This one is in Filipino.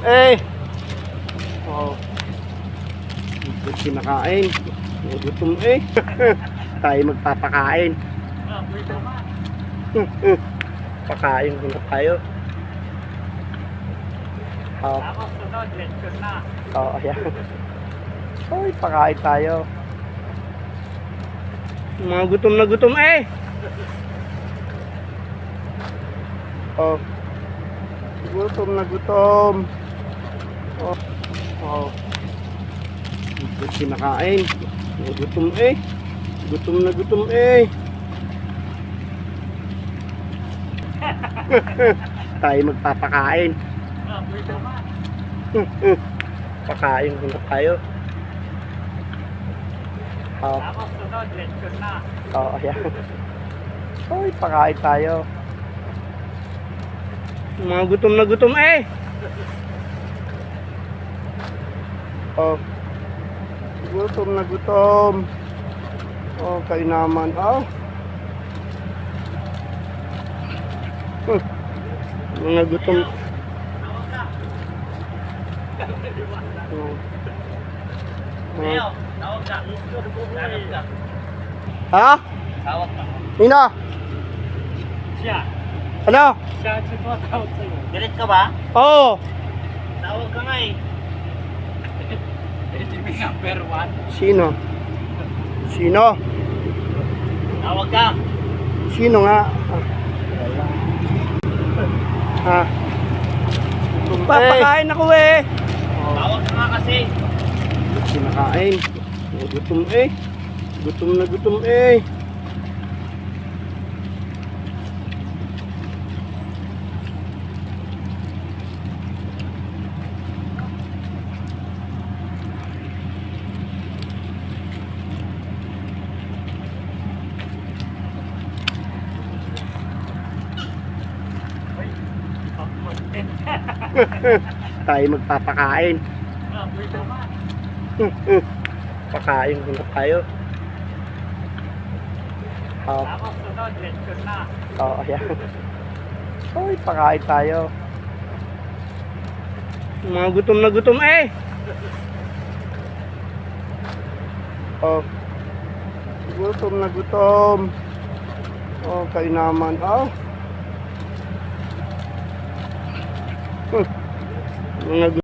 Eh! Oh. Hindi kinakain. Gutom eh. tayo magpapakain. Pakain muna tayo. Oh, oh, ayan. Ay, pakain tayo. Mga gutom na gutom eh! Oh. Gutom na gutom. Oh. Oh. Hindi kinakain. Gutom eh. Gutom na gutom eh. tayo magpapakain. Ah. Pakain muna tayo. Oh, Tapos sunod, lechon na. oh, ayan. Ay, pakain tayo. Mga gutom na gutom eh. Oh. Gutom na gutom. Oh, kayo naman. Oh. Hmm. Mga gutom. Tawag ka. Tawag ka. Ha? Tawag ka. Nino? Siya. Ano? Siya ang sumatawag sa'yo. Galit ka ba? Oo. Tawag ka nga eh. Number one. Sino? Sino? Tawag ka. Sino nga? Ha? Papakain ako eh. Tawag ka nga kasi. Kinakain. Gutom eh. Gutom na gutom eh. Tayo magpapakain. Pakain muna tayo. Oh, oh, ayan. Ay, pakain tayo. Mga gutom na gutom eh. Oh. Gutom na gutom. Oh, kayo naman. Oh. Não é.